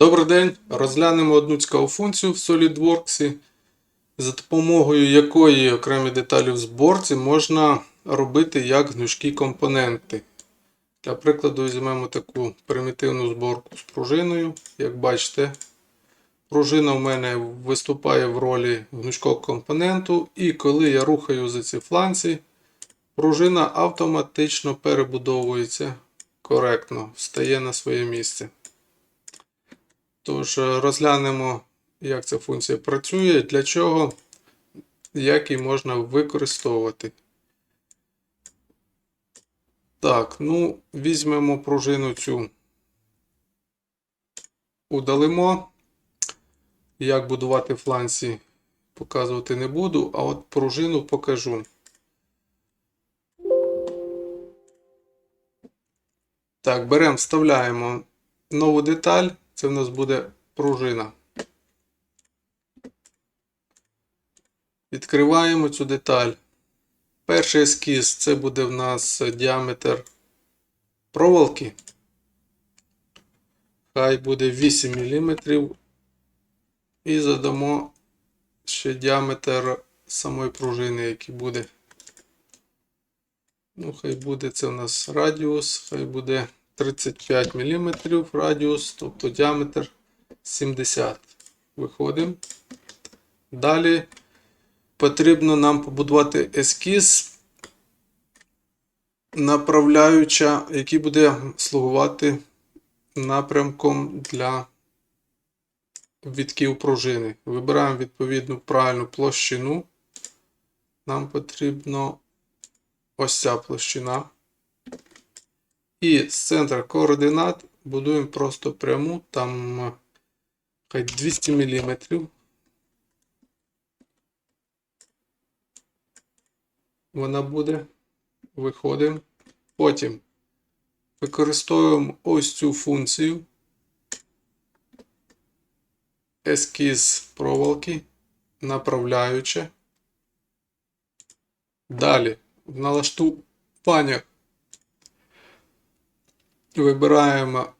Добрий день! Розглянемо одну цікаву функцію в SolidWorks, за допомогою якої окремі деталі в зборці можна робити як гнучкі компоненти. Для прикладу, візьмемо таку примітивну зборку з пружиною. Як бачите, пружина в мене виступає в ролі гнучкого компоненту, і коли я рухаю за ці фланці, пружина автоматично перебудовується коректно, встає на своє місце. Тож е, розглянемо, як ця функція працює, для чого, як її можна використовувати. Так, ну, візьмемо пружину цю, удалимо. Як будувати фланці, показувати не буду, а от пружину покажу. Так, беремо, вставляємо нову деталь. Це в нас буде пружина. Відкриваємо цю деталь. Перший ескіз це буде в нас діаметр проволоки. Хай буде 8 мм. І задамо ще діаметр самої пружини, який буде. Ну, хай буде це у нас радіус, хай буде 35 мм радіус, тобто діаметр 70. Виходимо. Далі потрібно нам побудувати ескіз, направляюча, який буде слугувати напрямком для відків пружини. Вибираємо відповідну правильну площину. Нам потрібно ось ця площина. І з центра координат будуємо просто пряму, там е, хай 200 мм. Вона буде. Виходимо. Потім використовуємо ось цю функцію. Ескіз проволоки, направляюче. Далі в налаштуваннях Вибираємо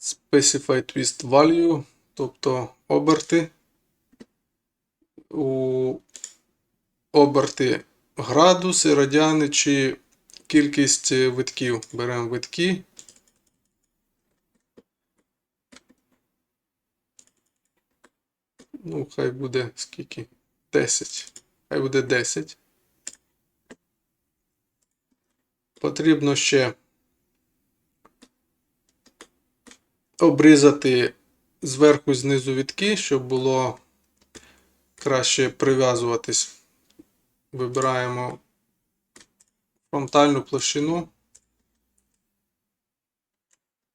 Specify Twist Value, тобто оберти. У оберти градуси, радіани чи кількість витків. Беремо витки. Ну, хай буде скільки? 10. Хай буде 10. Потрібно ще обрізати зверху і знизу вітки, щоб було краще прив'язуватись. Вибираємо фронтальну площину,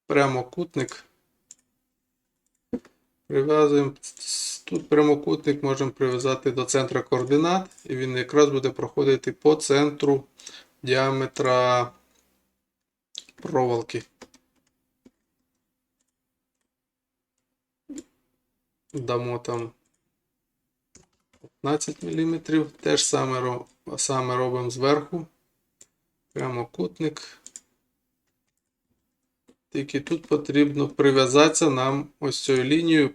прямокутник. Прив'язуємо. Тут прямокутник можемо прив'язати до центра координат, і він якраз буде проходити по центру діаметра проволоки. Дамо там 15 мм. Те ж саме, саме робимо зверху. Прямокутник. Тільки тут потрібно прив'язатися нам ось цією лінією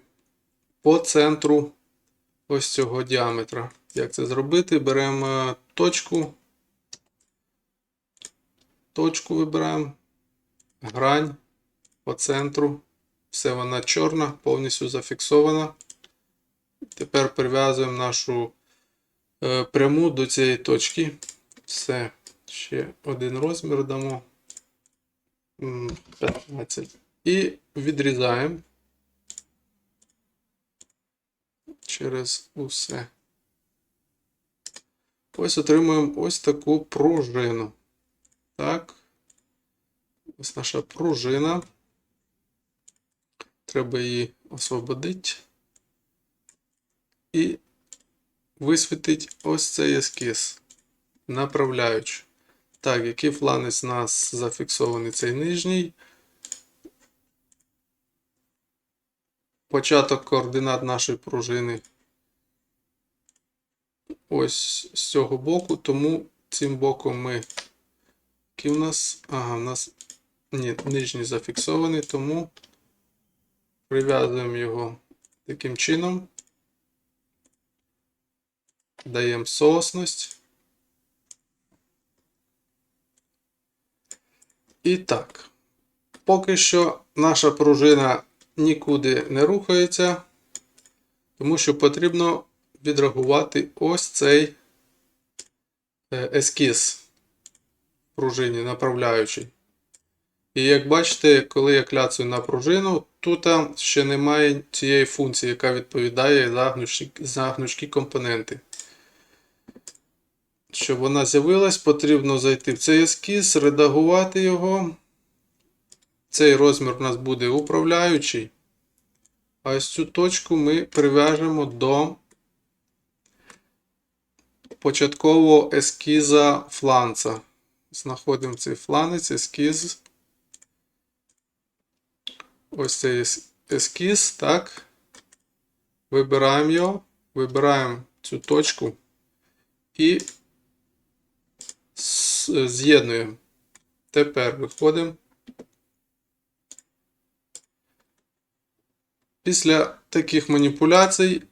по центру ось цього діаметра. Як це зробити? Беремо точку. Точку вибираємо, грань по центру. Все вона чорна, повністю зафіксована. Тепер прив'язуємо нашу е, пряму до цієї точки. Все, ще один розмір дамо. 15. І відрізаємо через усе. Ось отримуємо ось таку пружину. Так. Ось наша пружина. Треба її освободити і висвітити ось цей ескіз, направляючи. Так, який фланець у нас зафіксований цей нижній. Початок координат нашої пружини ось з цього боку, тому цим боком ми. Який у нас? Ага, у нас ні, нижній зафіксований, тому Прив'язуємо його таким чином. Даємо сосність. І так. Поки що наша пружина нікуди не рухається, тому що потрібно відреагувати ось цей е, ескіз пружині направляючий. І як бачите, коли я кляцаю на пружину, тут ще немає цієї функції, яка відповідає за гнучкі, компоненти. Щоб вона з'явилась, потрібно зайти в цей ескіз, редагувати його. Цей розмір у нас буде управляючий. А ось цю точку ми прив'яжемо до початкового ескіза фланца. Знаходимо цей фланець, ескіз. Ось цей ескіз, так. Вибираємо його, вибираємо цю точку і з'єднуємо. Тепер виходимо. Після таких маніпуляцій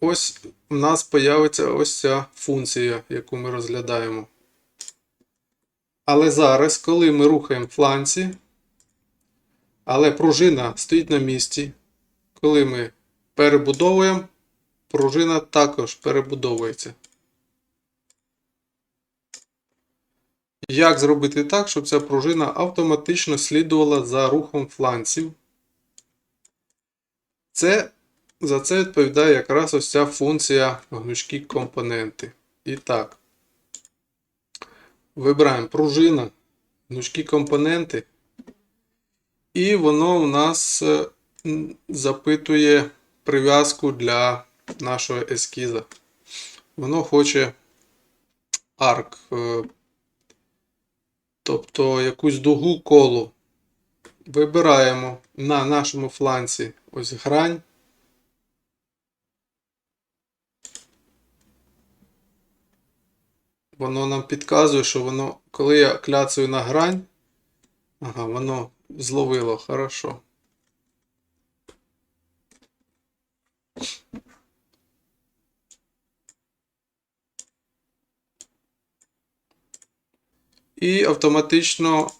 ось у нас появиться ось ця функція, яку ми розглядаємо. Але зараз, коли ми рухаємо фланці, але пружина стоїть на місці, коли ми перебудовуємо, пружина також перебудовується. Як зробити так, щоб ця пружина автоматично слідувала за рухом фланців? Це, за це відповідає якраз ось ця функція гнучкі компоненти. І так, вибираємо пружина, гнучкі компоненти, і воно у нас е, запитує прив'язку для нашого ескіза. Воно хоче арк, е, тобто якусь дугу колу. Вибираємо на нашому фланці ось грань. Воно нам підказує, що воно, коли я кляцаю на грань, ага, воно зловило, хорошо. І автоматично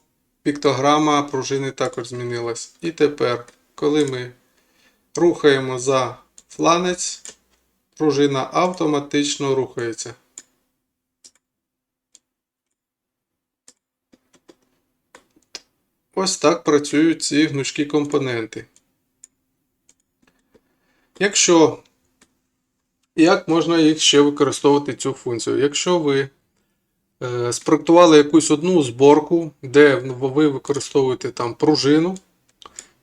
піктограма пружини також змінилась. І тепер, коли ми рухаємо за фланець, пружина автоматично рухається. Ось так працюють ці гнучкі компоненти. Якщо як можна їх ще використовувати цю функцію? Якщо ви е, спроектували якусь одну зборку, де ви використовуєте там пружину,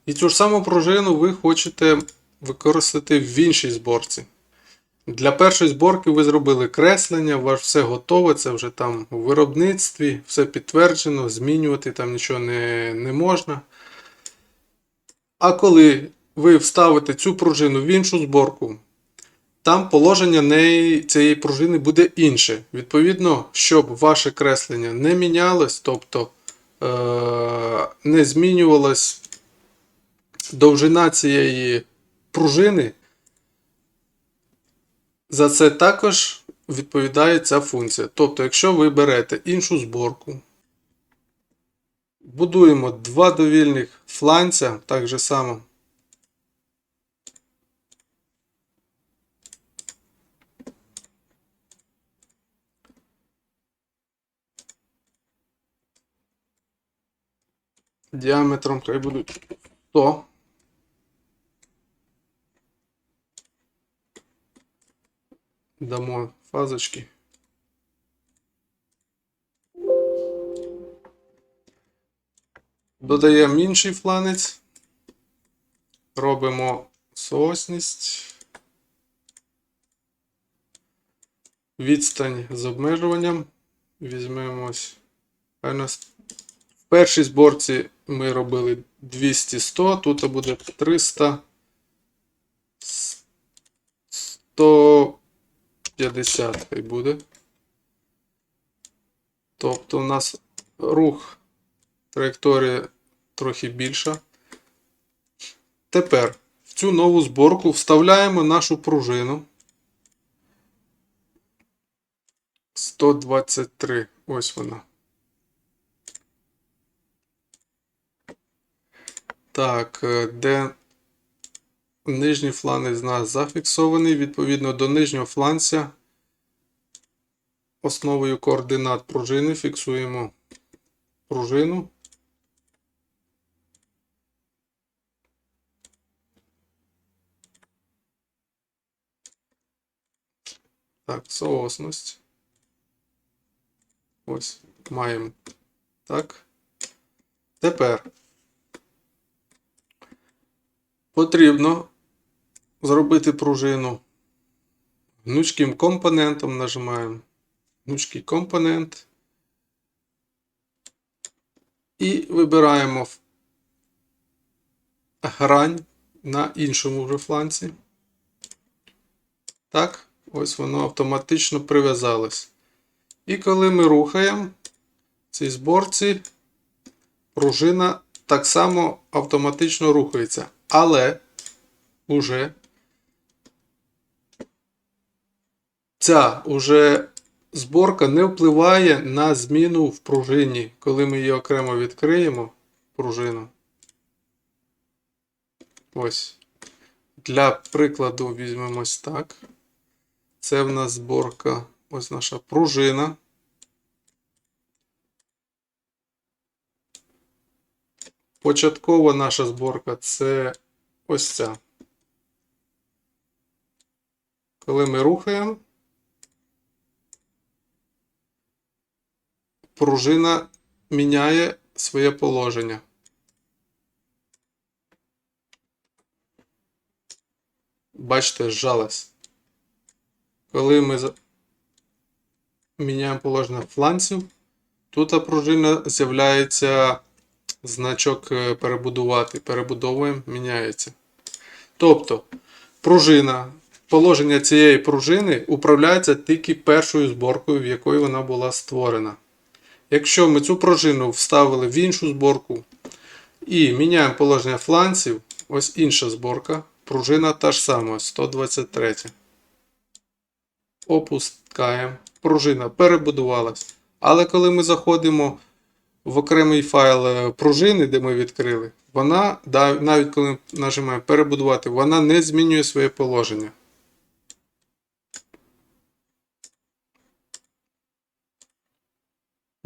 і цю ж саму пружину ви хочете використати в іншій зборці. Для першої зборки ви зробили креслення, у вас все готове, це вже там у виробництві, все підтверджено, змінювати там нічого не, не можна. А коли ви вставите цю пружину в іншу зборку, там положення неї, цієї пружини буде інше. Відповідно, щоб ваше креслення не мінялось, тобто е- не змінювалась довжина цієї пружини, за це також відповідає ця функція. Тобто, якщо ви берете іншу зборку, будуємо два довільних фланця, так же само. Діаметром хай будуть 100. Дамо фазочки. Додаємо інший фланець. Робимо сосність. Відстань з обмежуванням. Візьмемо ось. хай у нас В першій зборці ми робили 200-100, тут буде 300. 150 хай буде. Тобто у нас рух траєкторія трохи більша. Тепер в цю нову зборку вставляємо нашу пружину. 123. Ось вона. Так, е, де нижній фланець нас зафіксований. Відповідно до нижнього фланця основою координат пружини фіксуємо пружину. Так, соосність. Ось маємо. Так. Тепер потрібно зробити пружину гнучким компонентом. Нажимаємо гнучкий компонент. І вибираємо грань на іншому вже фланці. Так, ось воно автоматично прив'язалось. І коли ми рухаємо цій зборці, пружина так само автоматично рухається. Але уже ця уже зборка не впливає на зміну в пружині, коли ми її окремо відкриємо пружину. Ось. Для прикладу візьмемо ось так. Це в нас зборка, ось наша пружина. Початкова наша зборка це ось ця. Коли ми рухаємо, пружина міняє своє положення. Бачите, зжалась. Коли ми міняємо положення фланців, тут пружина з'являється значок е, перебудувати. Перебудовуємо, міняється. Тобто, пружина, положення цієї пружини управляється тільки першою зборкою, в якої вона була створена. Якщо ми цю пружину вставили в іншу зборку і міняємо положення фланців, ось інша зборка, пружина та ж сама, 123. Опускаємо. Пружина перебудувалась. Але коли ми заходимо в окремий файл е, пружини, де ми відкрили, вона, навіть коли нажимаємо перебудувати, вона не змінює своє положення.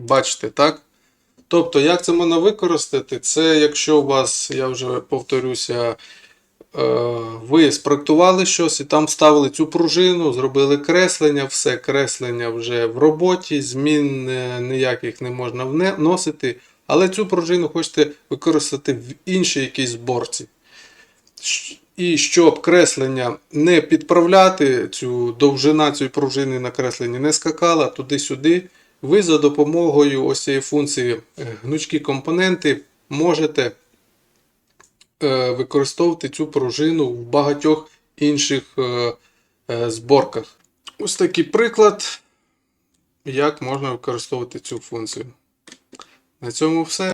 Бачите, так? Тобто, як це можна використати? Це якщо у вас, я вже повторюся, е, ви спроектували щось і там вставили цю пружину, зробили креслення, все креслення вже в роботі, змін е, ніяких не можна вносити, але цю пружину хочете використати в іншій якійсь зборці. І щоб креслення не підправляти, цю довжина цієї пружини на кресленні не скакала туди-сюди, ви за допомогою ось цієї функції е, гнучкі компоненти можете е, використовувати цю пружину в багатьох інших е, зборках. Ось такий приклад, як можна використовувати цю функцію. На цьому все.